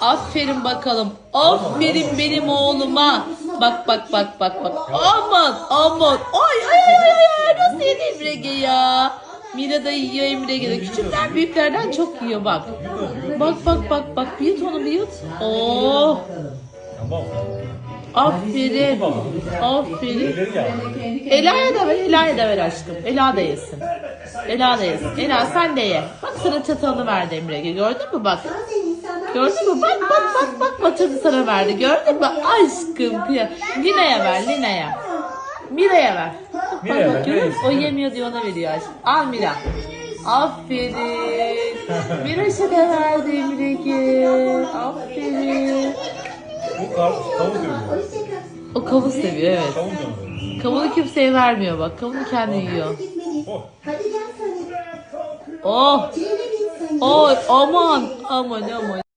Aferin bakalım. Aferin benim oğluma. Bak bak bak bak bak. Aman aman. Ay ay ay ay ay. Nasıl yedi Emre ya? Mira da yiyor Emre de. Küçükler büyüklerden çok yiyor bak. Bak bak bak bak. Bir yut onu bir yut. Oh. Aferin. Aferin. Ela'ya da ver, Ela'ya da ver aşkım. Ela da yesin. Ela da yesin. Ela sen de ye. Bak sana çatalını verdi Emre'ye. Gördün mü bak. Gördün mü? Bak bak bak bak batırdı sana verdi. Gördün mü? Aşkım kıya. Lina'ya ver Lina'ya. Mira'ya ver. Mira'ya ver, görüyor musun? O yemiyor diye ona veriyor aşkım. Al Mira. Aferin. Miraş'a da verdi Emre'ye. Aferin. Bu kar, tavuk yiyor. O kavun seviyor evet. Tavuk yiyor. Kavunu kimseye vermiyor bak. Kavunu kendi yiyor. Oh. Hadi gel Sonic. Oh. Sonic. Oy aman aman aman.